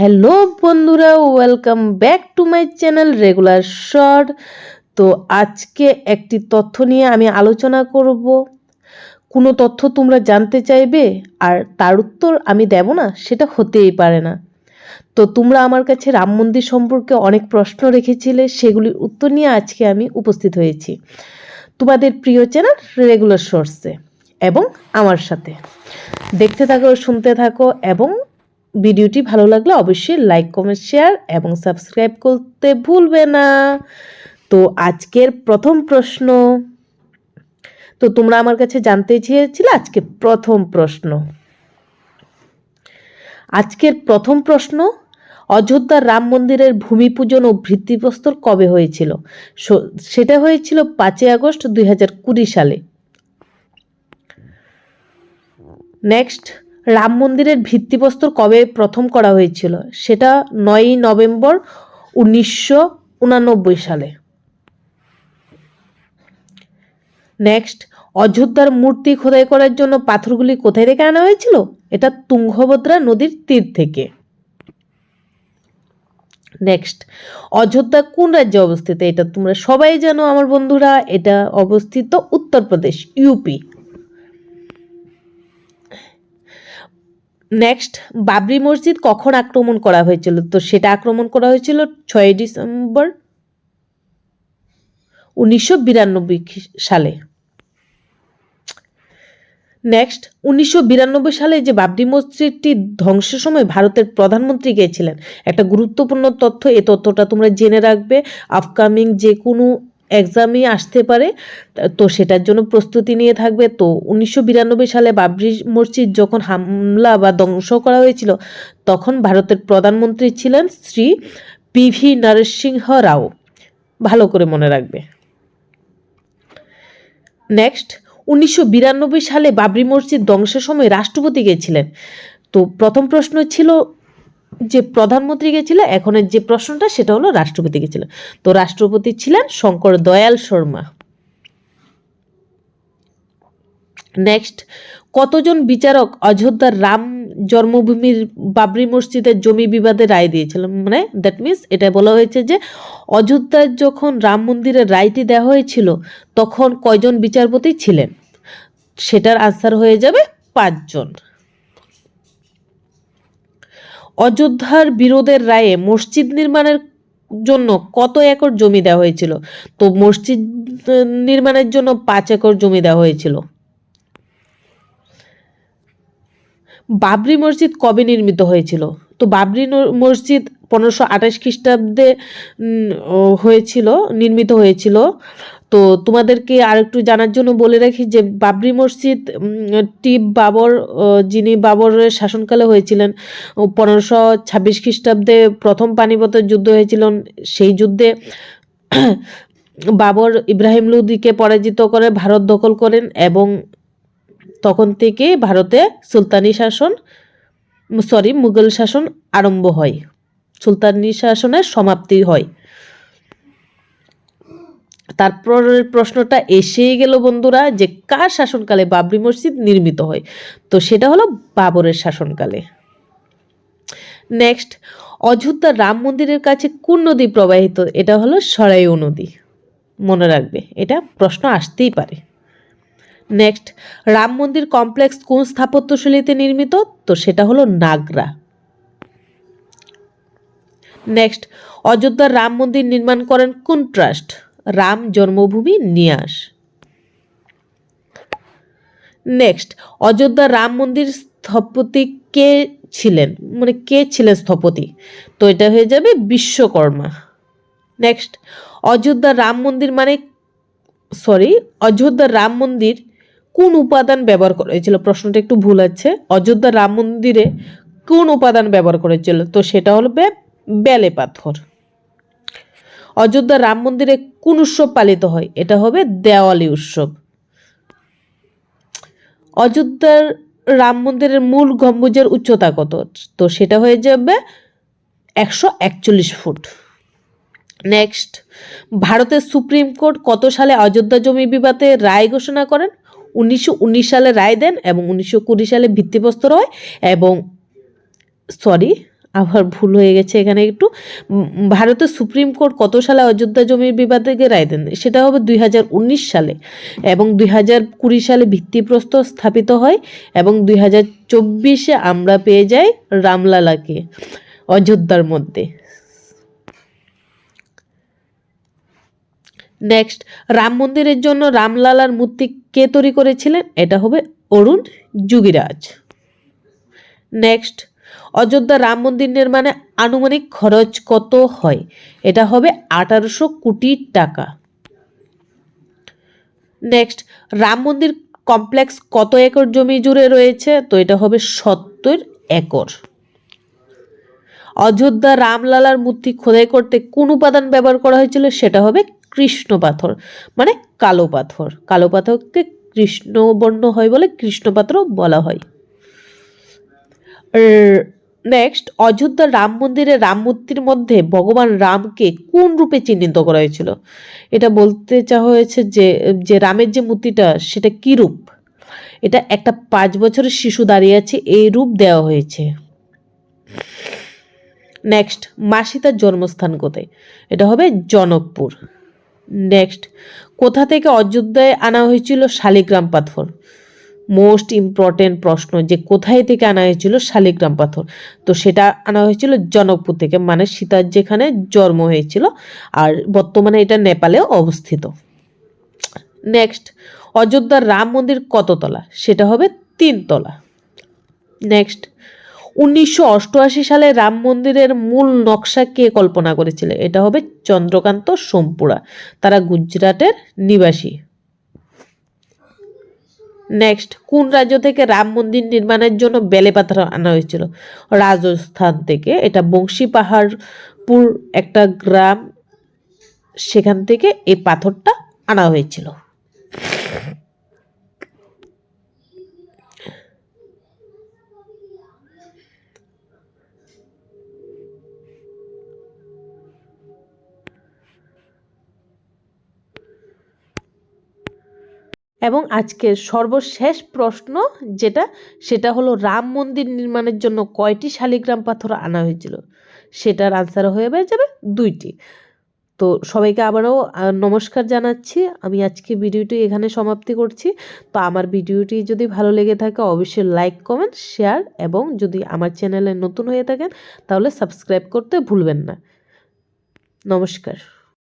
Hello বন্ধুরা, welcome back to my channel regular short. তো আজকে একটি তথ্য নিয়ে আমি আলোচনা করব। কোনো তথ্য তোমরা জানতে চাইবে আর তার উত্তর আমি দেব না, সেটা হতেই পারে না। তো তোমরা আমার কাছে রাম মন্দির সম্পর্কে অনেক প্রশ্ন রেখেছিলে, সেগুলির উত্তর নিয়ে আজকে আমি উপস্থিত হয়েছি। তোমাদের প্রিয় চ্যানেল রেগুলার সোর্সে এবং আমার সাথে। দেখতে থাকো, শুনতে থাকো এবং ভিডিওটি ভালো লাগলে অবশ্যই লাইক কমেন্ট শেয়ার এবং সাবস্ক্রাইব করতে ভুলবে না। তো আজকের প্রথম প্রশ্ন। তো তোমরা আমার কাছে জানতে চেয়েছিলে আজকে প্রথম প্রশ্ন। আজকের প্রথম প্রশ্ন অযোধ্যার রাম মন্দিরের ভূমি পূজন ও ভিত্তিপ্রস্তর কবে হয়েছিল? সেটা হয়েছিল পাঁচই আগস্ট দুই হাজার কুড়ি সালে। নেক্সট রাম মন্দিরের ভিত্তিপ্রস্তর কবে প্রথম করা হয়েছিল? সেটা নয়ই নভেম্বর উনিশশো উনানব্বই সালে। নেক্সট অযোধ্যার মূর্তি খোদাই করার জন্য পাথরগুলি কোথায় থেকে আনা হয়েছিল? এটা তুঙ্গভদ্রা নদীর তীর থেকে। নেক্সট অযোধ্যা কোন রাজ্যে অবস্থিত? এটা তোমরা সবাই জানো আমার বন্ধুরা। এটা অবস্থিত উত্তরপ্রদেশ, ইউপি। নেক্সট বাবরি মসজিদ কখন আক্রমণ করা হয়েছিল? তো সেটা আক্রমণ করা হয়েছিল ছয়ই ডিসেম্বর উনিশশো বিরানব্বই সালে। নেক্সট উনিশশো বিরানব্বই সালে যে বাবরি মসজিদটি ধ্বংসের সময় ভারতের প্রধানমন্ত্রী গিয়েছিলেন, একটা গুরুত্বপূর্ণ তথ্য, এ তথ্যটা তোমরা জেনে রাখবে। আপকামিং যে কোনো এক্সামই আসতে পারে, তো সেটার জন্য প্রস্তুতি নিয়ে থাকবে। তো উনিশশো বিরানব্বই সালে বাবরি মসজিদ যখন হামলা বা ধ্বংস করা হয়েছিল, তখন ভারতের প্রধানমন্ত্রী ছিলেন শ্রী পিভি নরসিংহ রাও। ভালো করে মনে রাখবে। নেক্সট উনিশশো বিরানব্বই সালে বাবরি মসজিদ ধ্বংসের সময় রাষ্ট্রপতি গিয়েছিলেন তো প্রথম প্রশ্ন ছিল যে প্রধানমন্ত্রী গেছিল এখনের যে প্রশ্নটা সেটা হলো রাষ্ট্রপতি গেছিল তো রাষ্ট্রপতি ছিলেন শঙ্কর দয়াল শর্মা। নেক্সট কতজন বিচারক অযোধ্যার রাম জন্মভূমির বাবরি মসজিদের জমি বিবাদে রায় দিয়েছিলেন মানে দ্যাট মিনস এটা বলা হয়েছে যে অযোধ্যার যখন রাম মন্দিরের রায়টি দেওয়া হয়েছিল, তখন কয়জন বিচারপতি ছিলেন? সেটার আনসার হয়ে যাবে পাঁচজন। অযোধ্যার বিরোধের রায়ে মসজিদ নির্মাণের জন্য কত একর জমি দেওয়া হয়েছিল? তো মসজিদ নির্মাণের জন্য পাঁচ একর জমি দেওয়া হয়েছিল। বাবরি মসজিদ কবে নির্মিত হয়েছিল? তো বাবরি মসজিদ পনেরোশো আঠাশ খ্রিস্টাব্দে হয়েছিল, নির্মিত হয়েছিল। তো তোমাদেরকে আর একটু জানার জন্য বলে রাখি যে বাবরি মসজিদ টিপ বাবর যিনি বাবরের শাসনকালে হয়েছিলেন পনেরোশো ছাব্বিশ খ্রিস্টাব্দে প্রথম পানিপথের যুদ্ধ হয়েছিল সেই যুদ্ধে বাবর ইব্রাহিম লুদিকে পরাজিত করে ভারত দখল করেন এবং তখন থেকে ভারতে সুলতানি শাসন সরি মুঘল শাসন আরম্ভ হয়। সুলতানি শাসনের সমাপ্তি হয়। তারপরের প্রশ্নটা এসেই গেল বন্ধুরা যে, কার শাসনকালে বাবরি মসজিদ নির্মিত হয়? তো সেটা হলো বাবরের শাসনকালে। নেক্সট অযোধ্যা রাম মন্দিরের কাছে কোন নদী প্রবাহিত? এটা হলো সরাইউ নদী। মনে রাখবে, এটা প্রশ্ন আসতেই পারে। নেক্সট রাম মন্দির কমপ্লেক্স কোন স্থাপত্যশৈলীতে নির্মিত? তো সেটা হলো নাগরা। নেক্সট অযোধ্যার রাম মন্দির নির্মাণ করেন কোন ট্রাস্ট? রাম জন্মভূমি নিয়াস। নেক্সট অযোধ্যা রাম মন্দির স্থপতি কে ছিলেন? মানে কে ছিলেন স্থপতি? তো এটা হয়ে যাবে বিশ্বকর্মা। নেক্সট অযোধ্যা রাম মন্দির মানে সরি অযোধ্যা রাম মন্দির কোন উপাদান ব্যবহার করা হয়েছিল? প্রশ্নটা একটু ভুল আছে। অযোধ্যা রাম মন্দিরে কোন উপাদান ব্যবহার করেছিল তো সেটা হলো বেলে পাথর। অযোধ্যার রাম মন্দিরে কোন উৎসব পালিত হয়? এটা হবে দেওয়ালি উৎসব। অযোধ্যার রাম মন্দিরের মূল গম্বুজের উচ্চতা কত? তো সেটা হয়ে যাবে একশো একচল্লিশ ফুট। নেক্সট ভারতের সুপ্রিম কোর্ট কত সালে অযোধ্যা জমি বিবাদে রায় ঘোষণা করেন? উনিশশো উনিশ সালে রায় দেন এবং উনিশশো কুড়ি সালে ভিত্তিপ্রস্তর হয় এবং সরি আবার ভুল হয়ে গেছে। এখানে একটু ভারতের সুপ্রিম কোর্ট কত সালে অযোধ্যা জমির বিবাদে রায় দেন? সেটা হবে দুই হাজার উনিশ সালে এবং দুই সালে ভিত্তিপ্রস্তর স্থাপিত হয় এবং দুই হাজার চব্বিশে আমরা পেয়ে যাই রামলালাকে অযোধ্যার মধ্যে। নেক্সট রাম মন্দিরের জন্য রামলালার মূর্তি কে তৈরি করেছিলেন? এটা হবে অরুণ যুগিরাজ। নেক্সট অযোধ্যা রাম মন্দির নির্মাণে আনুমানিক খরচ কত হয়? এটা হবে আঠারোশো কোটি টাকা। নেক্সট রাম মন্দির কমপ্লেক্স কত একর জমি জুড়ে রয়েছে? তো এটা হবে সত্তর একর। অযোধ্যা রামলালার মূর্তি খোদাই করতে কোন উপাদান ব্যবহার করা হয়েছিল? সেটা হবে কৃষ্ণ পাথর মানে কালো পাথর। কালো পাথরকে কৃষ্ণবর্ণ হয় বলে কৃষ্ণ পাথর বলা হয়। নেক্সট অযোধ্যা রাম মন্দিরে রাম মূর্তির মধ্যে ভগবান রামকে কোন রূপে চিহ্নিত করা হয়েছিল? এটা বলতে চাওয়া হয়েছে যে যে রামের যে মূর্তিটা, সেটা কি রূপ? এটা একটা পাঁচ বছরের শিশু দাঁড়িয়ে আছে, এই রূপ দেওয়া হয়েছে। নেক্সট মাসিতার জন্মস্থান কোথায়? এটা হবে জনকপুর। নেক্সট কোথা থেকে অযোধ্যায় আনা হয়েছিল শালিগ্রাম পাথর? মোস্ট ইম্পর্টেন্ট প্রশ্ন যে কোথায় থেকে আনা হয়েছিল শালিগ্রাম পাথর। তো সেটা আনা হয়েছিল জনকপুর থেকে মানে সীতার যেখানে জন্ম হয়েছিল আর বর্তমানে এটা নেপালেও অবস্থিত। নেক্সট অযোধ্যার রাম মন্দির কততলা? সেটা হবে তিনতলা। নেক্সট উনিশশো অষ্টআশি সালে রাম মন্দিরের মূল নকশা কে কল্পনা করেছিল? এটা হবে চন্দ্রকান্ত সোমপুরা, তারা গুজরাটের নিবাসী। নেক্সট কোন রাজ্য থেকে রাম মন্দির নির্মাণের জন্য বেলে পাথর আনা হয়েছিল? রাজস্থান থেকে, এটা বংশী পাহাড়পুর একটা গ্রাম, সেখান থেকে এই পাথরটা আনা হয়েছিল। এবং আজকের সর্বশেষ প্রশ্ন যেটা, সেটা হলো রাম মন্দির নির্মাণের জন্য কয়টি শালিগ্রাম পাথর আনা হয়েছিল? সেটার আনসার হয়ে যাবে দুইটি। তো সবাইকে আবারও নমস্কার জানাচ্ছি। আমি আজকে ভিডিওটি এখানে সমাপ্তি করছি। তো আমার ভিডিওটি যদি ভালো লেগে থাকে, অবশ্যই লাইক কমেন্ট শেয়ার এবং যদি আমার চ্যানেলে নতুন হয়ে থাকেন, তাহলে সাবস্ক্রাইব করতে ভুলবেন না। নমস্কার।